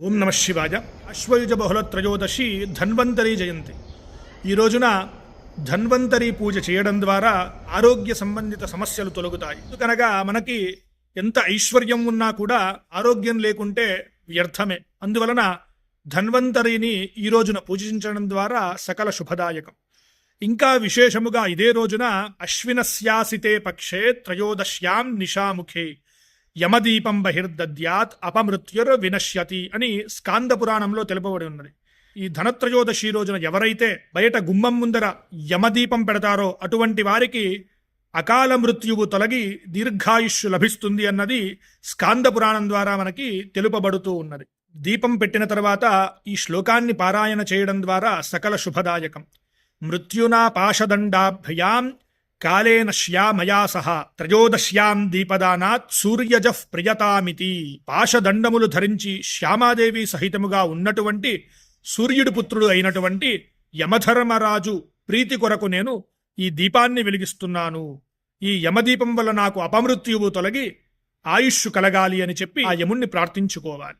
ఓం నమ శివాయ. అశ్వయుజ బహుళ త్రయోదశి ధన్వంతరి జయంతి. ఈ రోజున ధన్వంతరి పూజ చేయడం ద్వారా ఆరోగ్య సంబంధిత సమస్యలు తొలగుతాయి. ఎందుకనగా మనకి ఎంత ఐశ్వర్యం ఉన్నా కూడా ఆరోగ్యం లేకుంటే వ్యర్థమే. అందువలన ధన్వంతరిని ఈ రోజున పూజించడం ద్వారా సకల శుభదాయకం. ఇంకా విశేషముగా ఇదే రోజున అశ్వినస్యాసితే పక్షే త్రయోదశ్యాం నిషాముఖే. యమదీపం బహిర్దద్యాత్ అపమృత్యుర్ వినశ్యతి అని స్కాంద పురాణంలో తెలుపబడి ఉన్నది. ఈ ధనత్రయోదశి రోజున ఎవరైతే బయట గుమ్మం ముందర యమదీపం పెడతారో అటువంటి వారికి అకాల మృత్యువు తొలగి దీర్ఘాయుష్యు లభిస్తుంది అన్నది స్కాంద పురాణం ద్వారా మనకి తెలుపబడుతూ ఉన్నది. దీపం పెట్టిన తర్వాత ఈ శ్లోకాన్ని పారాయణ చేయడం ద్వారా సకల శుభదాయకం. మృత్యునా పాశదండాభ్యాం కాలేన శ్యామయా సహ త్రయోదశ్యాం దీపదానాత్ సూర్యజ ప్రియతామితి పాశదండములు ధరించి శ్యామాదేవి సహితముగా ఉన్నటువంటి సూర్యుడి పుత్రుడు అయినటువంటి యమధర్మరాజు ప్రీతి కొరకు నేను ఈ దీపాన్ని వెలిగిస్తున్నాను. ఈ యమదీపం వల్ల నాకు అపమృత్యువు తొలగి ఆయుష్ కలగాలి అని చెప్పి ఆ యముణ్ణి ప్రార్థించుకోవాలి.